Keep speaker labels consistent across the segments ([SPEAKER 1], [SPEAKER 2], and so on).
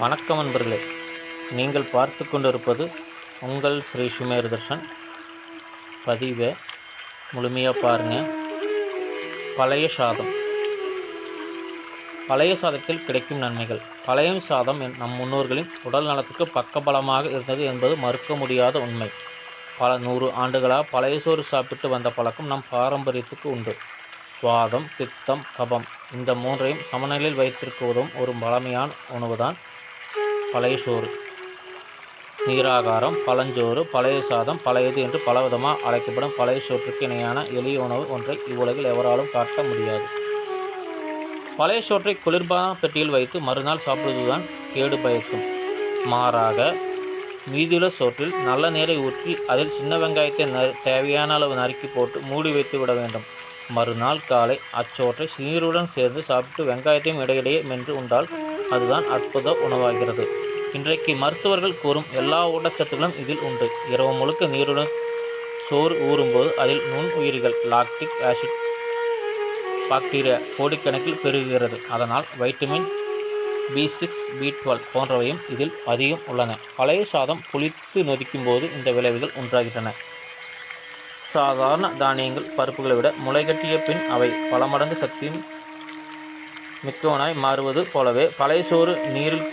[SPEAKER 1] வணக்கம் நண்பர்களே. நீங்கள் பார்த்து கொண்டிருப்பது உங்கள் ஸ்ரீ சுமேர் தர்ஷன். பதிவை முழுமையாக பாருங்கள் பழைய சாதம். பழைய சாதத்தில் கிடைக்கும் நன்மைகள். பழைய சாதம் என் நம் முன்னோர்களின் உடல் நலத்துக்கு பக்கபலமாக இருந்தது என்பது மறுக்க முடியாத உண்மை. பல நூறு ஆண்டுகளாக பழைய சோறு சாப்பிட்டு வந்த பழக்கம் நம் பாரம்பரியத்துக்கு உண்டு. வாதம் பித்தம் கபம் இந்த மூன்றையும் சமநிலையில் வைத்திருக்க உதவும் ஒரு பழமையான உணவுதான். பழைய சோறு. நீராகாரம் பழஞ்சோறு பழைய சாதம் பழையது என்று பலவிதமாக அழைக்கப்படும் பழைய சோற்றுக்கு இணையான எளிய உணவு ஒன்றை இவ்வுலகில் எவராலும் காட்ட முடியாது. பழைய சோற்றை குளிர்பான பெட்டியில் வைத்து மறுநாள் சாப்பிடுவதுதான் கேடு பயக்கும். மாறாக மீதியுள்ள சோற்றில் நல்ல நீரை ஊற்றி அதில் சின்ன வெங்காயத்தை ந தேவையான அளவு நறுக்கி போட்டு மூடி வைத்து விட வேண்டும். மறுநாள் காலை அச்சோற்றை சீருடன் சேர்ந்து சாப்பிட்டு வெங்காயத்தையும் இடையிடையே மென்று உண்டால் அதுதான் அற்புத உணவாகிறது. இன்றைக்கு மருத்துவர்கள் கூறும் எல்லா ஊட்டச்சத்துக்களும் இதில் உண்டு. இரவு முழுக்க நீருடன் சோறு ஊறும்போது அதில் நுண் உயிரிகள் லாக்டிக் ஆசிட் பாக்டீரியா கோடிக்கணக்கில் பெருகுகிறது. அதனால் vitamin B six B twelve போன்றவையும் இதில் அதிகம் உள்ளன. பழைய சாதம் புளித்து நொதிக்கும் போது இந்த விளைவுகள் உண்டாகின்றன. சாதாரண தானியங்கள் பருப்புகளை விட முளைகட்டிய பின் அவை பல மடங்கு சக்தியும் மிக்கவனாய் மாறுவது போலவே பழைய சோறு நீரில்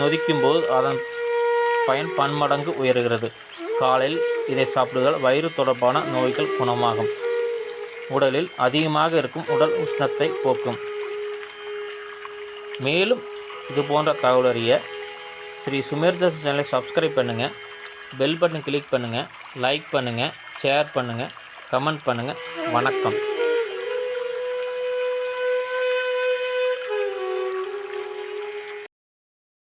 [SPEAKER 1] நொதிக்கும்போது அதன் பயன் பன்மடங்கு உயர்கிறது. காலையில் இதை சாப்பிடுவதால் வயிறு தொடர்பான நோய்கள் குணமாகும். உடலில் அதிகமாக இருக்கும் உடல் உஷ்ணத்தை போக்கும். மேலும் இது போன்ற தகவல் அறிய ஸ்ரீ சுமேர்தாஸ் சேனலை சப்ஸ்கிரைப் பண்ணுங்கள் பெல் பட்டன் கிளிக் பண்ணுங்கள் லைக் பண்ணுங்கள் ஷேர் பண்ணுங்கள் கமெண்ட் பண்ணுங்கள் வணக்கம்.